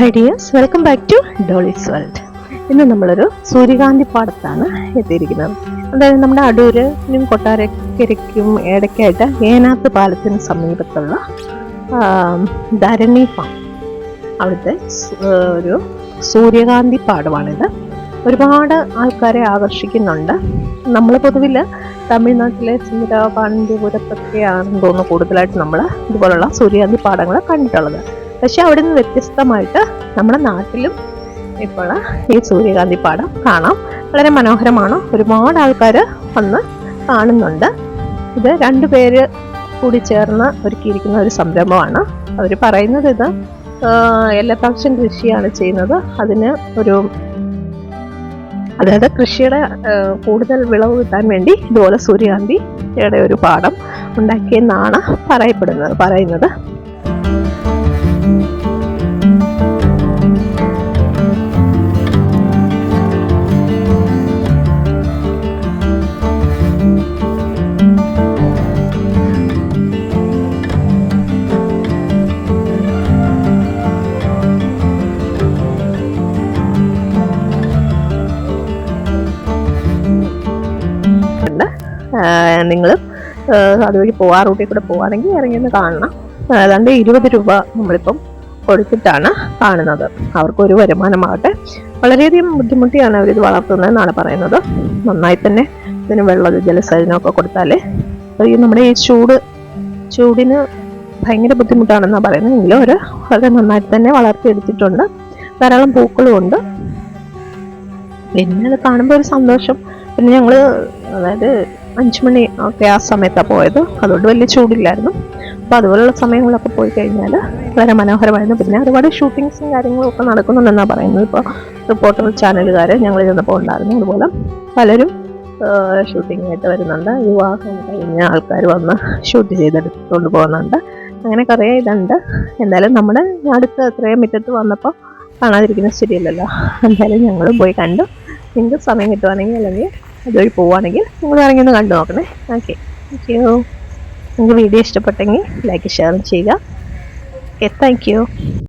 Hi dears welcome back to Dolly's world ഇന്ന് നമ്മളൊരു സൂര്യകാന്തി പാടത്താണ് എത്തിയിരിക്കുന്നത്. അതായത് നമ്മുടെ അടൂരിനും കൊട്ടാരക്കരയ്ക്കും ഇടയ്ക്കായിട്ട് ഏനാത്ത് പാലത്തിന് സമീപത്തുള്ള ധരണി ഫാം അവിടുത്തെ ഒരു സൂര്യകാന്തി പാടമാണിത്. ഒരുപാട് ആൾക്കാരെ ആകർഷിക്കുന്നുണ്ട്. നമ്മൾ പൊതുവിൽ തമിഴ്നാട്ടിലെ സുന്ദരപാണ്ഡ്യപുരത്തൊക്കെയാണെന്ന് തോന്നുന്നു കൂടുതലായിട്ട് നമ്മൾ ഇതുപോലുള്ള സൂര്യകാന്തി പാടങ്ങൾ കണ്ടിട്ടുള്ളത്. പക്ഷെ അവിടെ നിന്ന് വ്യത്യസ്തമായിട്ട് നമ്മുടെ നാട്ടിലും ഇപ്പോൾ ഈ സൂര്യകാന്തി പാടം കാണാം. വളരെ മനോഹരമാണ്. ഒരുപാട് ആൾക്കാർ വന്ന് കാണുന്നുണ്ട്. ഇത് രണ്ടു പേര് കൂടി ചേർന്ന് ഒരുക്കിയിരിക്കുന്ന ഒരു സംരംഭമാണ്. അവർ പറയുന്നത് ഇത് എല്ലാ പ്രാവശ്യം കൃഷിയാണ് ചെയ്യുന്നത്. അതിന് ഒരു അതായത് കൃഷിയുടെ കൂടുതൽ വിളവ് കിട്ടാൻ വേണ്ടി ഇതുപോലെ സൂര്യകാന്തിയുടെ ഒരു പാടം ഉണ്ടാക്കിയെന്നാണ് പറയപ്പെടുന്നത് പറയുന്നത്. നിങ്ങൾ അതുവഴി പോവാ റൂട്ടിൽ കൂടെ പോവാണെങ്കിൽ ഇറങ്ങി ഒന്ന് കാണണം. ഏതാണ്ട് ഇരുപത് രൂപ നമ്മളിപ്പം കൊടുത്തിട്ടാണ് കാണുന്നത്. അവർക്കൊരു വരുമാനമാകട്ടെ. വളരെയധികം ബുദ്ധിമുട്ടിയാണ് അവരിത് വളർത്തുന്നതെന്നാണ് പറയുന്നത്. നന്നായി തന്നെ ഇതിന് വെള്ളം ജലസേചനമൊക്കെ കൊടുത്താലേ. ഈ നമ്മുടെ ഈ ചൂട് ചൂടിന് ഭയങ്കര ബുദ്ധിമുട്ടാണെന്നാണ് പറയുന്നത്. എങ്കിലും അവർ വളരെ നന്നായിട്ട് തന്നെ വളർത്തിയെടുത്തിട്ടുണ്ട്. ധാരാളം പൂക്കളും ഉണ്ട്. പിന്നെ അത് കാണുമ്പോൾ ഒരു സന്തോഷം. പിന്നെ ഞങ്ങൾ അതായത് അഞ്ചു മണി ഒക്കെ ആ സമയത്താണ് പോയത്. അതുകൊണ്ട് വലിയ ചൂടില്ലായിരുന്നു. അപ്പോൾ അതുപോലുള്ള സമയങ്ങളൊക്കെ പോയി കഴിഞ്ഞാൽ വളരെ മനോഹരമായിരുന്നു. പിന്നെ ഒരുപാട് ഷൂട്ടിങ്സും കാര്യങ്ങളും ഒക്കെ നടക്കുന്നുണ്ടെന്നാണ് പറയുന്നത്. ഇപ്പോൾ റിപ്പോർട്ടർ ചാനലുകാർ ഞങ്ങൾ ചെന്നപ്പോൾ ഉണ്ടായിരുന്നു. അതുപോലെ പലരും ഷൂട്ടിംഗ് ആയിട്ട് വരുന്നുണ്ട്. വിവാഹം കഴിഞ്ഞ ആൾക്കാർ വന്ന് ഷൂട്ട് ചെയ്തെടുത്തുകൊണ്ട് പോകുന്നുണ്ട്. അങ്ങനെ കുറേ ഇതുണ്ട്. എന്തായാലും നമ്മുടെ അടുത്ത് അത്രയും മുറ്റത്ത് വന്നപ്പോൾ കാണാതിരിക്കുന്ന ശരിയല്ലല്ലോ എന്തായാലും ഞങ്ങൾ പോയി കണ്ടു. നിങ്ങൾക്ക് സമയം കിട്ടുവാണെങ്കിൽ അല്ലെങ്കിൽ അതുവഴി പോവുകയാണെങ്കിൽ നിങ്ങൾ ഇറങ്ങി ഒന്ന് കണ്ടു നോക്കണേ. ഓക്കെ താങ്ക് യു നിങ്ങൾക്ക് വീഡിയോ ഇഷ്ടപ്പെട്ടെങ്കിൽ ലൈക്ക് ഷെയർ ചെയ്യുക. Okay thank you